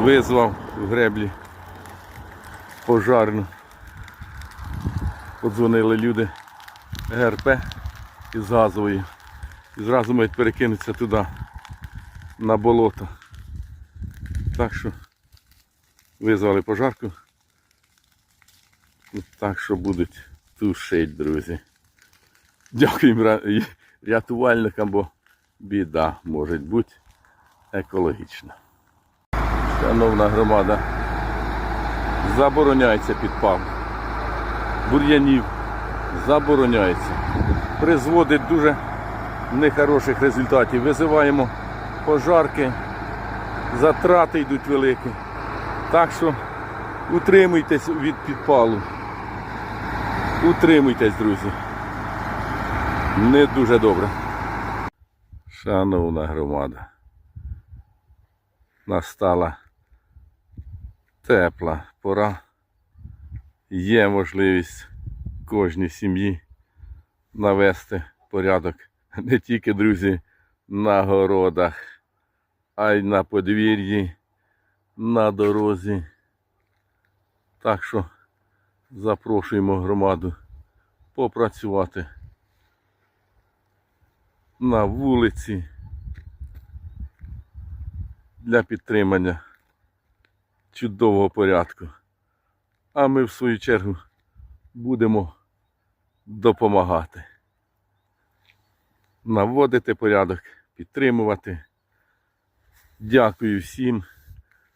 визвав в греблі пожарну. Подзвонили люди ГРП із газової. І зразу мають перекинутися туди, на болото. Так що визвали пожарку. Так що будуть тушить, друзі. Дякуємо рятувальникам, бо біда може бути екологічна. Шановна громада, забороняється підпал. Бур'янів забороняється. Призводить дуже нехороших результатів. Визиваємо пожарки, затрати йдуть великі. Так що утримуйтесь від підпалу. Утримуйтесь, друзі. Не дуже добре. Шановна громада. Настала тепла пора. Є можливість кожній сім'ї навести порядок не тільки, друзі, на городах, а й на подвір'ї, на дорозі. Так що запрошуємо громаду попрацювати на вулиці для підтримання чудового порядку. А ми в свою чергу будемо допомагати. Наводити порядок, підтримувати. Дякую всім,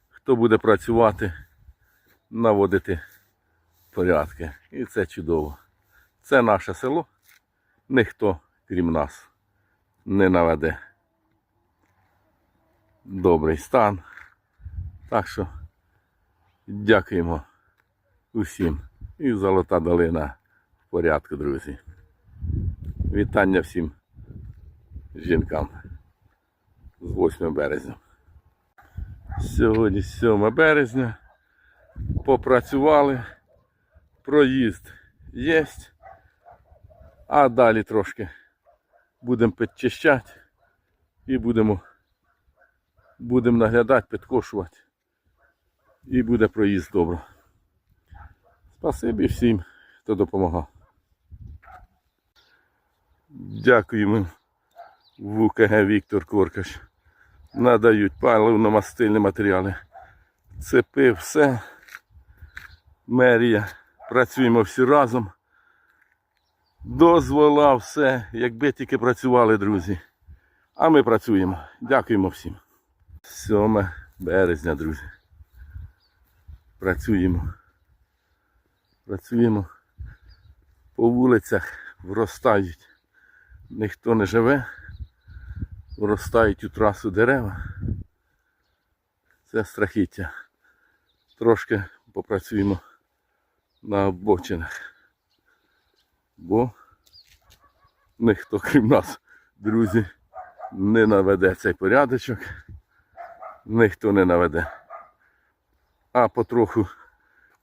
хто буде працювати, наводити порядки. І це чудово. Це наше село. Ніхто, крім нас, не наведе. Добрий стан. Так що дякуємо усім. І Золота долина в порядку, друзі. Вітання всім жінкам з 8 березня. Сьогодні 7 березня. Попрацювали. Проїзд є. А далі трошки будемо підчищати і будемо, будемо наглядати, підкошувати. І буде проїзд добре. Спасибі всім, хто допомагав. Дякуємо ВКГ Віктор Коркаш. Надають паливно-мастильні матеріали. Цепи, все. Мерія. Працюємо всі разом. Дозвола, все, якби тільки працювали, друзі. А ми працюємо. Дякуємо всім. 7 березня, друзі. Працюємо. Працюємо. По вулицях вростають. Ніхто не живе. Вростають у трасу дерева. Це страхіття. Трошки попрацюємо на обочинах. Бо ніхто, крім нас, друзі, не наведе цей порядочок. Ніхто не наведе. А потроху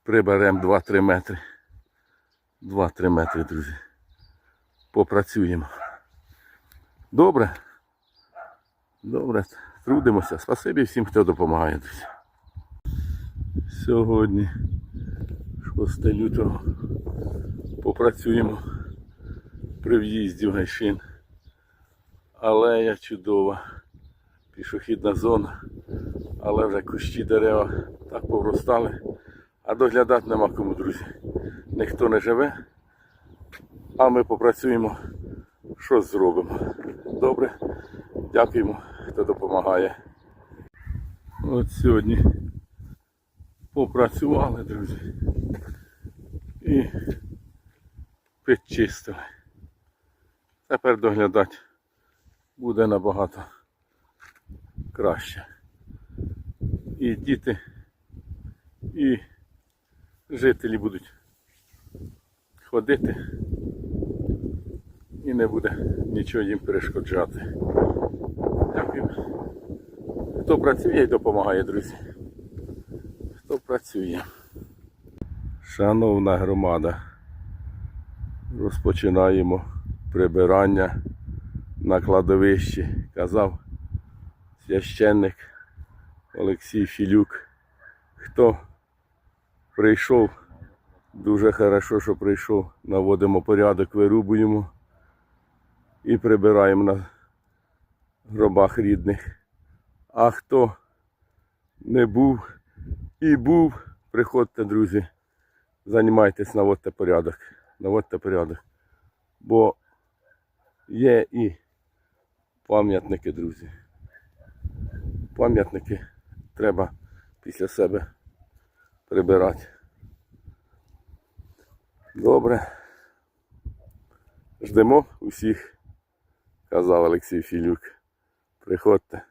приберемо 2-3 метри. 2-3 метри, друзі. Попрацюємо. Добре. Добре. Трудимося. Спасибі всім, хто допомагає, друзі. Сьогодні 6 лютого попрацюємо при в'їзді в Гайшин. Алея чудова, пішохідна зона, але вже кущі дерева так повростали, а доглядати нема кому, друзі. Ніхто не живе, а ми попрацюємо, що зробимо. Добре, дякуємо, хто допомагає. От сьогодні попрацювали, друзі. І підчистили. Тепер доглядати буде набагато краще. І діти, і жителі будуть ходити і не буде нічого їм перешкоджати. Дякую. Хто працює і допомагає, друзі. Хто працює. Шановна громада, розпочинаємо прибирання на кладовищі, казав священник Олексій Філюк Хто прийшов, дуже хорошо, що прийшов. Наводимо порядок, вирубуємо і прибираємо на гробах рідних. А хто не був і був, приходьте, друзі, займайтесь, наводьте порядок. Наводьте порядок. Бо є і пам'ятники, друзі. Пам'ятники треба після себе прибирати. Добре. Ждемо усіх, казав Олексій Філюк. Приходьте.